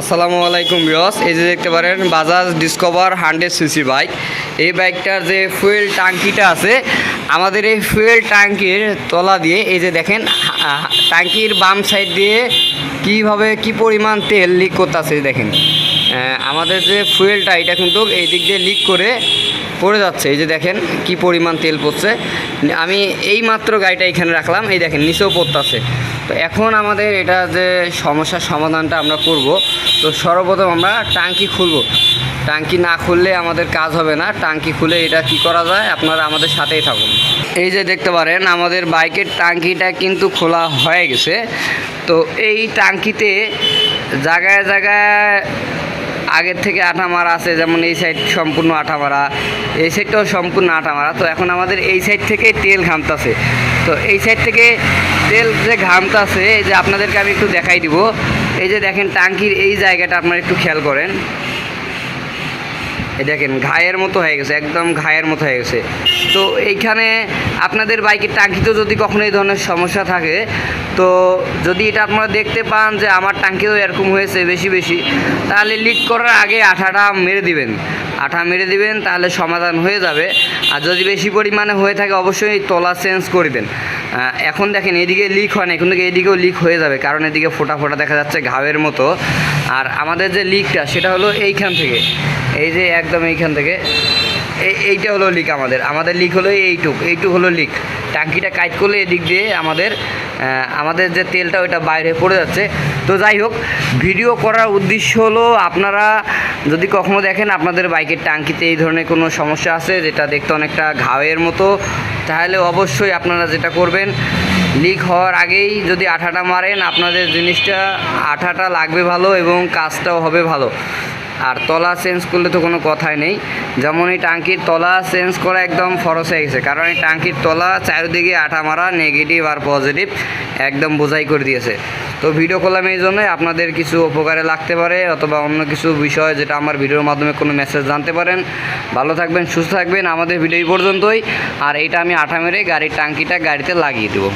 আসসালামু আলাইকুম বিয়স এই যে দেখতে পারেন Bajaj Discover hundred CC bike এই বাইকটার যে ফুয়েল ট্যাঙ্কিটা আছে, আমাদের এই ফুয়েল ট্যাঙ্কির তলা দিয়ে, এই যে দেখেন ট্যাঙ্কির বাম সাইড দিয়ে কীভাবে, কি পরিমাণ তেল লিক করতেছে দেখেন। আমাদের যে ফুয়েলটা এটা কিন্তু এই দিক দিয়ে লিক করে পড়ে যাচ্ছে। এই যে দেখেন, কি পরিমাণ তেল পড়ছে। আমি এই মাত্র গাড়িটা এখানে রাখলাম। এই দেখেন, নিচেও পড়তেছে। তো এখন আমাদের এটা যে সমস্যার সমাধানটা আমরা করব, তো সর্বপ্রথম আমরা টাঙ্কি খুলব। টাঙ্কি না খুললে আমাদের কাজ হবে না। টাঙ্কি খুলে এটা কি করা যায়? আপনারা আমাদের সাথেই থাকুন। এই যে দেখতে পারেন, আমাদের বাইকের টাঙ্কিটা কিন্তু খোলা হয়ে গেছে। তো এই টাঙ্কিতে জায়গায় জায়গায় আগের থেকে আঠা মারা আছে, যেমন এই সাইড সম্পূর্ণ আঠা মারা। এই সাইডটাও সম্পূর্ণ আঠা মারা। তো এখন আমাদের এই সাইড থেকে তেল ঘামতাছে। তো এই সাইড থেকে তেল যে ঘামতাছে, এই যে আপনাদেরকে আমি একটু দেখাই দিব। এই যে দেখেন টাঙ্কির এই জায়গাটা আপনারা একটু খেয়াল করেন। এই দেখেন, ঘায়ের মতো হয়ে গেছে, একদম ঘায়ের মতো হয়ে গেছে। তো এইখানে আপনাদের বাইকের টাঙ্কিতেও যদি কখনো এই ধরনের সমস্যা থাকে তো যদি এটা আপনারা দেখতে পান যে আমার টাঙ্কিতেও এরকম হয়েছে বেশি বেশি, তাহলে লিক করার আগে আঠাটা মেরে দিবেন। আঠা মেরে দিবেন, তাহলে সমাধান হয়ে যাবে। আর যদি বেশি পরিমাণে হয়ে থাকে, অবশ্যই তলা চেঞ্জ করবেন এখন দেখেন এদিকে লিক হয় না কিন্তু এদিকেও লিক হয়ে যাবে, কারণ এদিকে ফোটা ফোটা দেখা যাচ্ছে ঘাবের মতো। আর আমাদের যে লিকটা সেটা হলো এইখান থেকে। এই যে একদম এইখান থেকে। এইটা হলো লিক আমাদের। আমাদের লিক হলো এইটুক। এইটুক হলো লিক টাঙ্কিটা কাইট করলে এদিক দিয়ে আমাদের আমাদের যে তেলটা ওইটা বাইরে পড়ে যাচ্ছে। তো যাই হোক ভিডিও করার উদ্দেশ্য হলো আপনারা যদি কখনো দেখেন আপনাদের বাইকের টাঙ্কিতে এই ধরনের কোনো সমস্যা আছে, যেটা দেখতে অনেকটা ঘাওয়ের মতো, তাহলে অবশ্যই আপনারা যেটা করবেন লিক হওয়ার আগেই যদি আঠাটা মারেন, আপনাদের জিনিসটা আঠাটা লাগবে ভালো এবং কাজটাও হবে ভালো। আর তলা চেঞ্জ করলে তো কোনো কথাই নেই। যেমন এই টাঙ্কির তলা চেঞ্জ করা একদম ফরস হয়ে গেছে। কারণ এই টাঙ্কির তলা চারিদিকে আঠা মারা নেগেটিভ আর পজিটিভ একদম বোঝাই করে দিয়েছে। তো ভিডিও করলাম এই জন্যই। আপনাদের কিছু উপকারে লাগতে পারে অথবা অন্য কিছু বিষয় যেটা আমার ভিডিওর মাধ্যমে কোনো মেসেজ জানতে পারেন। ভালো থাকবেন, সুস্থ থাকবেন। আমাদের ভিডিও পর্যন্তই। আর এইটা আমি আঠা মেরে গাড়ির টাঙ্কিটা গাড়িতে লাগিয়ে দেবো।